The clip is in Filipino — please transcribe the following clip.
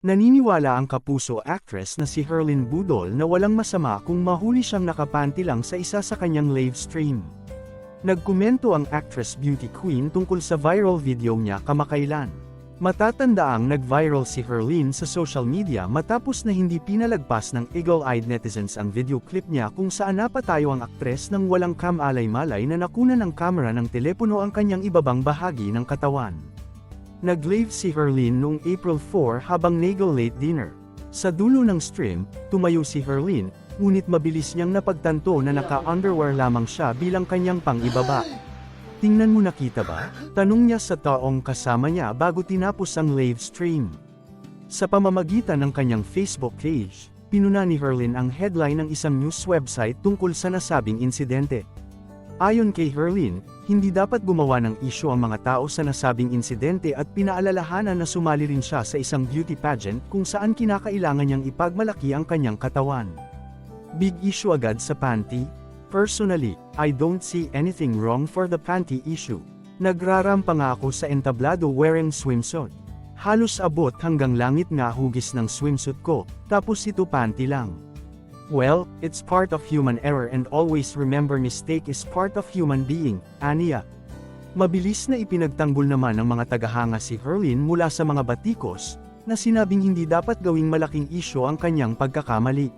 Naniniwala ang kapuso actress na si Herlin Budol na walang masama kung mahuli siyang nakapanti lang sa isa sa kanyang live stream. Nagkomento ang actress beauty queen tungkol sa viral video niya kamakailan. Matatandaang nag-viral si Herlin sa social media matapos na hindi pinalagpas ng eagle-eyed netizens ang video clip niya kung saan napatayo ang aktres ng walang kamalay-malay na nakuna ng kamera ng telepono ang kanyang ibabang bahagi ng katawan. Nag-live si Herlin noong April 4 habang nagle-late dinner. Sa dulo ng stream, tumayo si Herlin, ngunit mabilis niyang napagtanto na naka-underwear lamang siya bilang kanyang pang-ibaba. Tingnan mo nakita ba? Tanong niya sa taong kasama niya bago tinapos ang live stream. Sa pamamagitan ng kanyang Facebook page, pinuna ni Herlin ang headline ng isang news website tungkol sa nasabing insidente. Ayon kay Herlin, hindi dapat gumawa ng isyu ang mga tao sa nasabing insidente at pinaalalahanan na sumali rin siya sa isang beauty pageant kung saan kinakailangan niyang ipagmalaki ang kanyang katawan. Big issue agad sa panty? Personally, I don't see anything wrong for the panty issue. Nagrarampa nga ako sa entablado wearing swimsuit. Halos abot hanggang langit nga hugis ng swimsuit ko, tapos ito panty lang. Well, it's part of human error and always remember mistake is part of human being, Ania. Mabilis na ipinagtanggol naman ng mga tagahanga si Herlin mula sa mga batikos, na sinabing hindi dapat gawing malaking isyo ang kanyang pagkakamali.